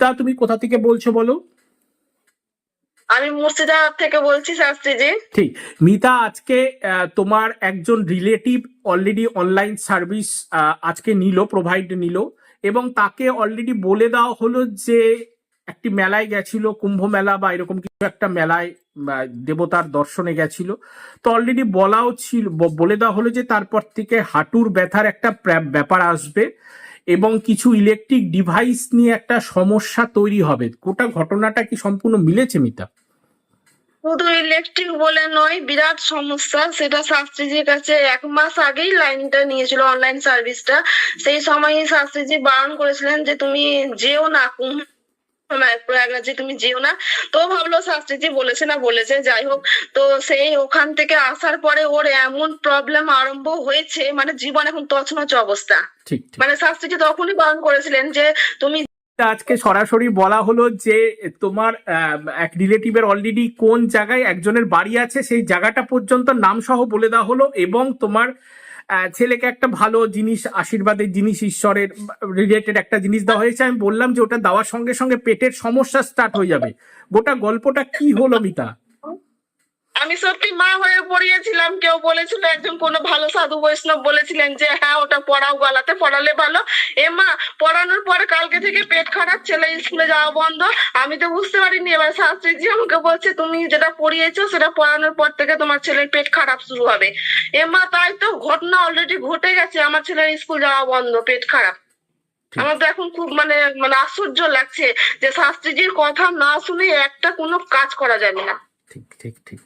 মিতা তুমি কোথা থেকে বলছো বলো? আমি মুর্শিদাবাদ থেকে বলছি শাস্ত্রীজি। ঠিক। মিতা আজকে তোমার একজন রিলেটিভ অলরেডি অনলাইন সার্ভিস আজকে নিল প্রোভাইড নিল এবং তাকে অলরেডি বলে দেওয়া হলো যে একটি মেলায় গেছিল কুম্ভ মেলা বা এরকম কিছু একটা মেলায় দেবতার দর্শনে গেছিল। তো অলরেডি বলাও ছিল বলে দেওয়া হলো যে তারপর থেকে হাঁটুর ব্যথার একটা প্রা- ব্যাপার আসবে। এবং কিছু ইলেকট্রিক ডিভাইস নিয়ে একটা সমস্যা তৈরি হবে। গোটা ঘটনাটা কি সম্পূর্ণ মিলেছে, মিতা? শুধু ইলেকট্রিক বলে নয়, বিরাট সমস্যা। সেটা শাস্ত্রীজির কাছে এক মাস আগেই লাইনটা নিয়েছিল অনলাইন সার্ভিসটা সেই সময় শাস্ত্রীজি বারণ করেছিলেন যে তুমি যেও না প্রয়াগরাজে তুমি যেও না। তো ভাবলো শাস্ত্রীজি বলেছে না বলেছে যাই হোক। তো সেই ওখান থেকে আসার পরে ওর এমন প্রবলেম আরম্ভ হয়েছে মানে জীবন এখন তছনছ অবস্থা। মানে শাস্ত্রীজি তখনই বারণ করেছিলেন যে তুমি আজকে সরাসরি বলা হলো যে তোমার এক রিলেটিভের অলরেডি কোন জায়গায় একজনের বাড়ি আছে সেই জায়গাটা পর্যন্ত নাম সহ বলে দেওয়া হলো এবং তোমার ছেলেকে একটা ভালো জিনিস, আশীর্বাদের জিনিস, ঈশ্বরের রিলেটেড একটা জিনিস দেওয়া হয়েছে। আমি বললাম যে ওটা দেওয়ার সঙ্গে সঙ্গে পেটের সমস্যা স্টার্ট হয়ে যাবে। গোটা গল্পটা কি হলো মিতা? আমি সত্যি মা হয়ে পড়িয়েছিলাম। কেউ বলেছিল একজন কোনো ভালো সাধু বৈষ্ণব বলেছিলেন যে হ্যাঁ ওটা পড়াও গলাতে পড়ালে ভালো। এ মা পড়ানোর পরে কালকে থেকে পেট খারাপ ছেলে স্কুলে যাওয়া বন্ধ। আমি তো বুঝতে পারিনি। এবার শাস্ত্রীজি আমাকে বলছে তুমি যেটা পড়িয়েছো সেটা পড়ানোর পর থেকে তোমার ছেলের পেট খারাপ শুরু হবে। এ মা তাই তো ঘটনা অলরেডি ঘটে গেছে। আমার ছেলের স্কুল যাওয়া বন্ধ পেট খারাপ। আমার তো এখন খুব মানে মানে আশ্চর্য লাগছে যে শাস্ত্রীজির কথা না শুনে একটা কোনো কাজ করা যাবে না। ঠিক ঠিক ঠিক।